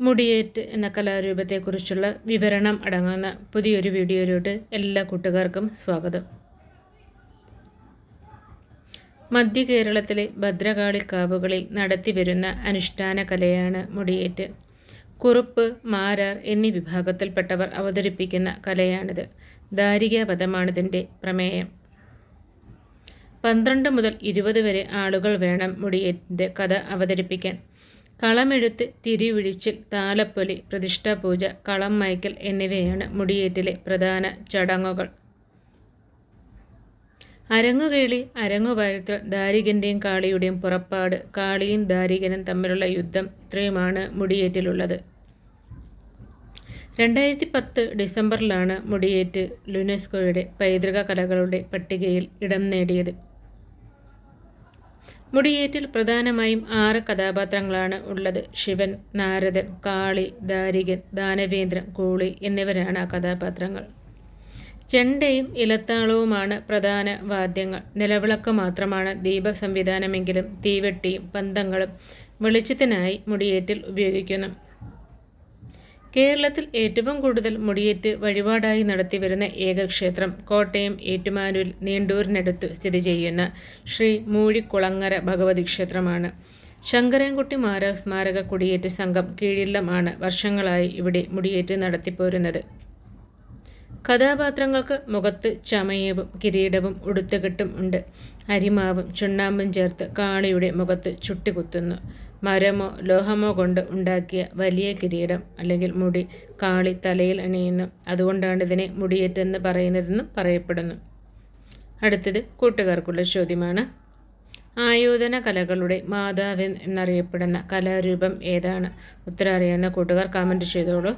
മുടിയേറ്റ് എന്ന കലാരൂപത്തെക്കുറിച്ചുള്ള വിവരണം അടങ്ങുന്ന പുതിയൊരു വീഡിയോയിലോട്ട് എല്ലാ കൂട്ടുകാർക്കും സ്വാഗതം. മധ്യ കേരളത്തിലെ ഭദ്രകാളിക്കാവുകളിൽ നടത്തിവരുന്ന അനുഷ്ഠാന കലയാണ് മുടിയേറ്റ്. കുറുപ്പ് മാരാർ എന്നീ വിഭാഗത്തിൽപ്പെട്ടവർ അവതരിപ്പിക്കുന്ന കലയാണിത്. ദാരികാപഥമാണിതിന്റെ പ്രമേയം. പന്ത്രണ്ട് മുതൽ ഇരുപത് വരെ ആളുകൾ വേണം മുടിയേറ്റിന്റെ കഥ അവതരിപ്പിക്കാൻ. കളമെഴുത്ത് തിരിവിഴിച്ചിൽ താലപ്പൊലി പ്രതിഷ്ഠാപൂജ കളം മയക്കൽ എന്നിവയാണ് മുടിയേറ്റിലെ പ്രധാന ചടങ്ങുകൾ. അരങ്ങുകേളി അരങ്ങുവാഴ്ത്തൽ ദാരികന്റെയും കാളിയുടെയും പുറപ്പാട് കാളിയും ദാരികനും തമ്മിലുള്ള യുദ്ധം ഇത്രയുമാണ് മുടിയേറ്റിലുള്ളത്. രണ്ടായിരത്തി പത്ത് ഡിസംബറിലാണ് മുടിയേറ്റ് ലുനെസ്കോയുടെ പൈതൃക കലകളുടെ പട്ടികയിൽ ഇടം നേടിയത്. മുടിയേറ്റിൽ പ്രധാനമായും ആറ് കഥാപാത്രങ്ങളാണ് ഉള്ളത്. ശിവൻ നാരദൻ കാളി ദാരികൻ ദാനവേന്ദ്രൻ കൂളി എന്നിവരാണ് ആ കഥാപാത്രങ്ങൾ. ചെണ്ടയും ഇലത്താളവുമാണ് പ്രധാന വാദ്യങ്ങൾ. നിലവിളക്ക് മാത്രമാണ് ദീപ സംവിധാനമെങ്കിലും തീവെട്ടിയും പന്തങ്ങളും വെളിച്ചത്തിനായി മുടിയേറ്റിൽ ഉപയോഗിക്കുന്നു. കേരളത്തിൽ ഏറ്റവും കൂടുതൽ മുടിയേറ്റ് വഴിപാടായി നടത്തിവരുന്ന ഏക ക്ഷേത്രം കോട്ടയം ഏറ്റുമാനൂർ നീണ്ടൂരിനടുത്ത് സ്ഥിതി ചെയ്യുന്ന ശ്രീ മൂഴിക്കുളങ്ങര ഭഗവതി ക്ഷേത്രമാണ്. ശങ്കരൻകുട്ടി മാര സ്മാരക കുടിയേറ്റ സംഘം കീഴില്ലമാണ് വർഷങ്ങളായി ഇവിടെ മുടിയേറ്റ് നടത്തിപ്പോരുന്നത്. കഥാപാത്രങ്ങൾക്ക് മുഖത്ത് ചമയവും കിരീടവും ഉടുത്തുകെട്ടും ഉണ്ട്. അരിമാവും ചുണ്ണാമ്പും ചേർത്ത് കാളിയുടെ മുഖത്ത് ചുട്ടികുത്തുന്നു. മരമോ ലോഹമോ കൊണ്ട് ഉണ്ടാക്കിയ വലിയ കിരീടം അല്ലെങ്കിൽ മുടി കാളി തലയിൽ അണിയുന്നു. അതുകൊണ്ടാണ് ഇതിനെ മുടിയേറ്റെന്ന് പറയുന്നതെന്നും പറയപ്പെടുന്നു. അടുത്തത് കൂട്ടുകാർക്കുള്ള ചോദ്യമാണ്. ആയോധന കലകളുടെ മാതാവ് എന്നറിയപ്പെടുന്ന കലാരൂപം ഏതാണ്? ഉത്തരം അറിയാവുന്ന കൂട്ടുകാർ കമന്റ് ചെയ്തോളൂ.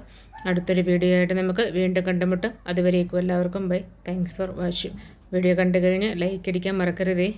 അടുത്തൊരു വീഡിയോ ആയിട്ട് നമുക്ക് വീണ്ടും കണ്ടുമുട്ടാം. അതുവരേക്കും എല്ലാവർക്കും bye thanks for watching video കണ്ടു കഴിഞ്ഞ് ലൈക്ക് അടിക്കാൻ മറക്കരുതേ.